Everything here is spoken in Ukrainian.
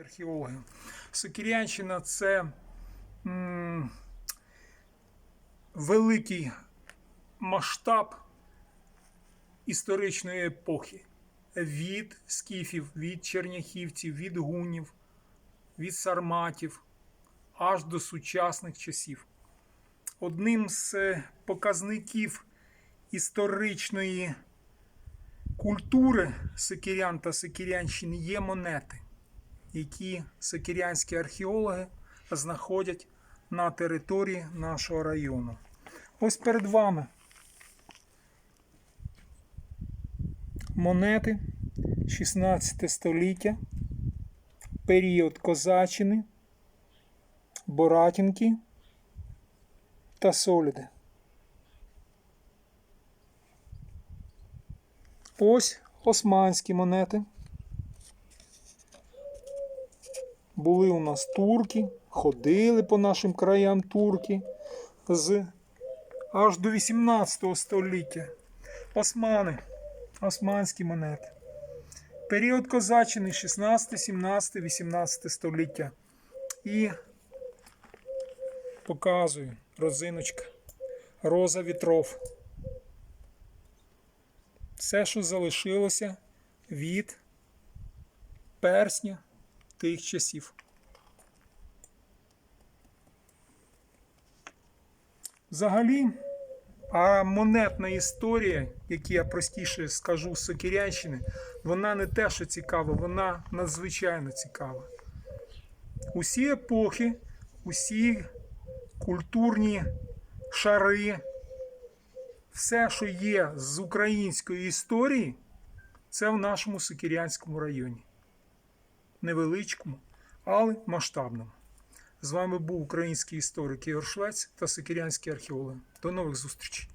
археологи. Сокирянщина це м, великий масштаб історичної епохи. Від скіфів, від черняхівців, від гунів, від сарматів аж до сучасних часів. Одним з е, показників історичної культури сокирян та сокирянщини є монети які сокирянські археологи знаходять на території нашого району. Ось перед вами монети 16 століття, період Козаччини, Боратінки та Соліди. Ось османські монети. Були у нас турки, ходили по нашим краям турки з аж до 18 століття. Османи, османські монети. Період козаччини 16, 17, 18 століття. І показую розиночка. Роза вітров. Все, що залишилося від персня тих часів. Взагалі, а монетна історія, яку я простіше скажу з Сокирянщини, вона не те, що цікава, вона надзвичайно цікава. Усі епохи, усі культурні шари, все, що є з української історії, це в нашому Сокирянському районі невеличкому, але масштабному. З вами був український історик Ігор Швець та сокирянський археолог. До нових зустрічей!